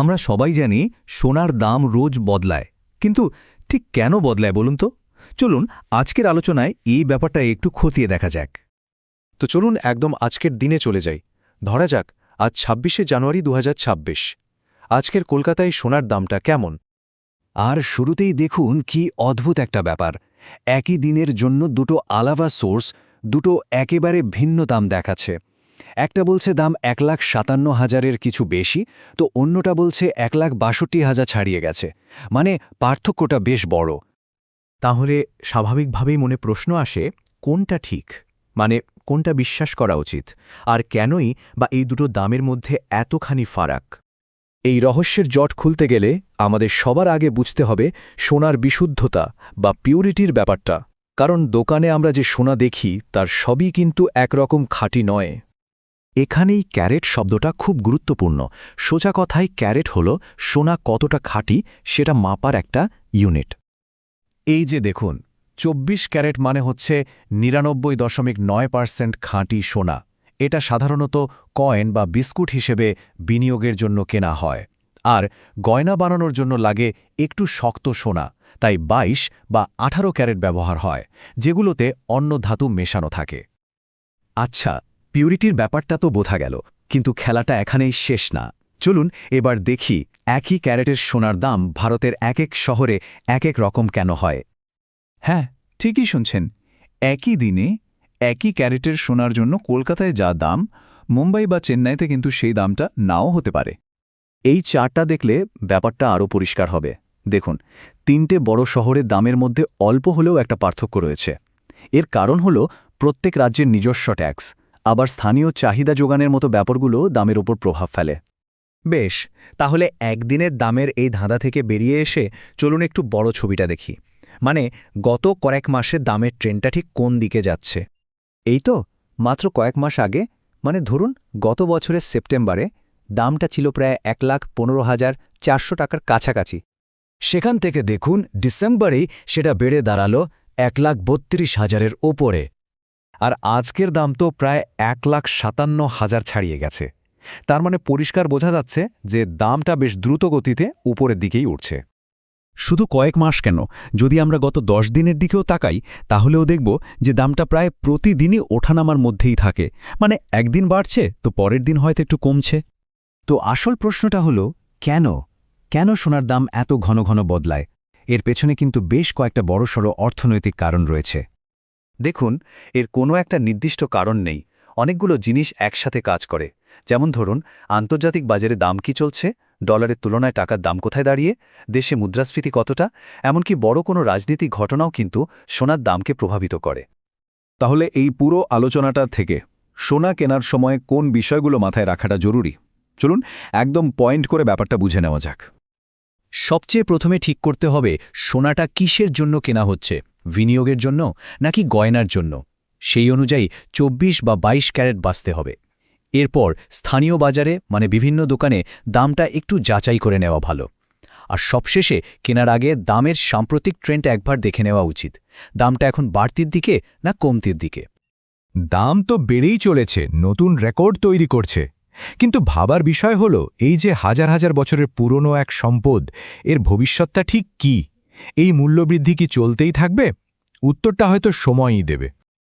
আমরা সবাই জানি সোনার দাম রোজ বদলায়। কিন্তু ঠিক কেন বদলায় বলুন তো? চলুন আজকের আলোচনায় এই ব্যাপারটা একটু খতিয়ে দেখা যাক। তো চলুন একদম আজকের দিনে চলে যাই। ধরা যাক, আজ ছাব্বিশে জানুয়ারি দু হাজার ছাব্বিশ। আজকের কলকাতায় সোনার দামটা কেমন? আর শুরুতেই দেখুন কি অদ্ভুত একটা ব্যাপার। একই দিনের জন্য দুটো আলাদা সোর্স, দুটো একেবারে ভিন্ন দাম দেখাচ্ছে। একটা বলছে দাম এক লাখ সাতান্ন হাজারের কিছু বেশি, তো অন্যটা বলছে এক লাখ বাষট্টি হাজার ছাড়িয়ে গেছে। মানে পার্থক্যটা বেশ বড়। তাহলে স্বাভাবিকভাবেই মনে প্রশ্ন আসে, কোনটা ঠিক? মানে কোনটা বিশ্বাস করা উচিত? আর কেনই বা এই দুটো দামের মধ্যে এতখানি ফারাক? এই রহস্যের জট খুলতে গেলে আমাদের সবার আগে বুঝতে হবে সোনার বিশুদ্ধতা বা পিউরিটির ব্যাপারটা। কারণ দোকানে আমরা যে সোনা দেখি, তার সবই কিন্তু একরকম খাঁটি নয়। এখানেই ক্যারেট শব্দটা খুব গুরুত্বপূর্ণ। সোজা কথায় ক্যারেট হল সোনা কতটা খাঁটি সেটা মাপার একটা ইউনিট। এই যে দেখুন, চব্বিশ ক্যারেট মানে হচ্ছে নিরানব্বই দশমিক নয় পার্সেন্ট খাঁটি সোনা। এটা সাধারণত কয়েন বা বিস্কুট হিসেবে বিনিয়োগের জন্য কেনা হয়। আর গয়না বানানোর জন্য লাগে একটু শক্ত সোনা, তাই ২২ বা ১৮ ক্যারেট ব্যবহার হয়, যেগুলোতে অন্য ধাতু মেশানো থাকে। আচ্ছা পিউরিটির ব্যাপারটা তো বোঝা গেল, কিন্তু খেলাটা এখানেই শেষ না। চলুন এবার দেখি একই ক্যারেটের সোনার দাম ভারতের এক এক শহরে এক এক রকম কেন হয়। হ্যাঁ ঠিকই শুনছেন। একই দিনে একই ক্যারেটের সোনার জন্য কলকাতায় যা দাম, মুম্বাই বা চেন্নাইতে কিন্তু সেই দামটা নাও হতে পারে। এই চারটা দেখলে ব্যাপারটা আরও পরিষ্কার হবে। দেখুন, তিনটে বড় শহরের দামের মধ্যে অল্প হলেও একটা পার্থক্য রয়েছে। এর কারণ হল প্রত্যেক রাজ্যের নিজস্ব ট্যাক্স। আবার স্থানীয় চাহিদা যোগানের মতো ব্যাপারগুলো দামের ওপর প্রভাব ফেলে। বেশ, তাহলে একদিনের দামের এই ধাঁধা থেকে বেরিয়ে এসে চলুন একটু বড় ছবিটা দেখি। মানে গত কয়েক মাসে দামের ট্রেনটা ঠিক কোন দিকে যাচ্ছে? এই তো, মাত্র কয়েক মাস আগে মানে ধরুন গত বছরের সেপ্টেম্বরে, দামটা ছিল প্রায় এক লাখ পনেরো হাজার চারশো টাকার কাছাকাছি। সেখান থেকে দেখুন ডিসেম্বরেই সেটা বেড়ে দাঁড়াল এক লাখ বত্রিশ হাজারের ওপরে। আর আজকের দাম তো প্রায় এক লাখ সাতান্ন হাজার ছাড়িয়ে গেছে। তার মানে পরিষ্কার বোঝা যাচ্ছে যে দামটা বেশ দ্রুত গতিতে উপরের দিকেই উঠছে। শুধু কয়েক মাস কেন? যদি আমরা গত দশ দিনের দিকেও তাকাই তাহলেও দেখব যে দামটা প্রায় প্রতিদিনই ওঠানামার মধ্যেই থাকে। মানে একদিন বাড়ছে তো পরের দিন হয়তো একটু কমছে। তো আসল প্রশ্নটা হলো কেন? কেন সোনার দাম এত ঘন ঘন বদলায়? এর পেছনে কিন্তু বেশ কয়েকটা বড়সড় অর্থনৈতিক কারণ রয়েছে। দেখুন এর কোনো একটা নির্দিষ্ট কারণ নেই। অনেকগুলো জিনিস একসাথে কাজ করে। যেমন ধরুন আন্তর্জাতিক বাজারে দাম কি চলছে? ডলারের তুলনায় টাকার দাম কোথায় দাঁড়িয়ে? দেশে মুদ্রাস্ফীতি কতটা? এমনকি বড় কোনো রাজনীতিক ঘটনাও কিন্তু সোনার দামকে প্রভাবিত করে। তাহলে এই পুরো আলোচনাটা থেকে সোনা কেনার সময় কোন বিষয়গুলো মাথায় রাখাটা জরুরি? চলুন একদম পয়েন্ট করে ব্যাপারটা বুঝে নেওয়া যাক। সবচেয়ে প্রথমে ঠিক করতে হবে সোনাটা কিসের জন্য কেনা হচ্ছে? বিনিয়োগের জন্য নাকি গয়নার জন্য? সেই অনুযায়ী ২৪ বা ২২ ক্যারেট বাঁচতে হবে। এরপর স্থানীয় বাজারে মানে বিভিন্ন দোকানে দামটা একটু যাচাই করে নেওয়া ভালো। আর সবশেষে কেনার আগে দামের সাম্প্রতিক ট্রেন্ড একবার দেখে নেওয়া উচিত। দামটা এখন বাড়তির দিকে না কমতির দিকে? দাম তো বেড়েই চলেছে, নতুন রেকর্ড তৈরি করছে। কিন্তু ভাবার বিষয় হল, এই যে হাজার হাজার বছরের পুরনো এক সম্পদ, এর ভবিষ্যৎটা ঠিক কি? এই মূল্যবৃদ্ধি কি চলতেই থাকবে? উত্তরটা হয়তো সময়ই দেবে।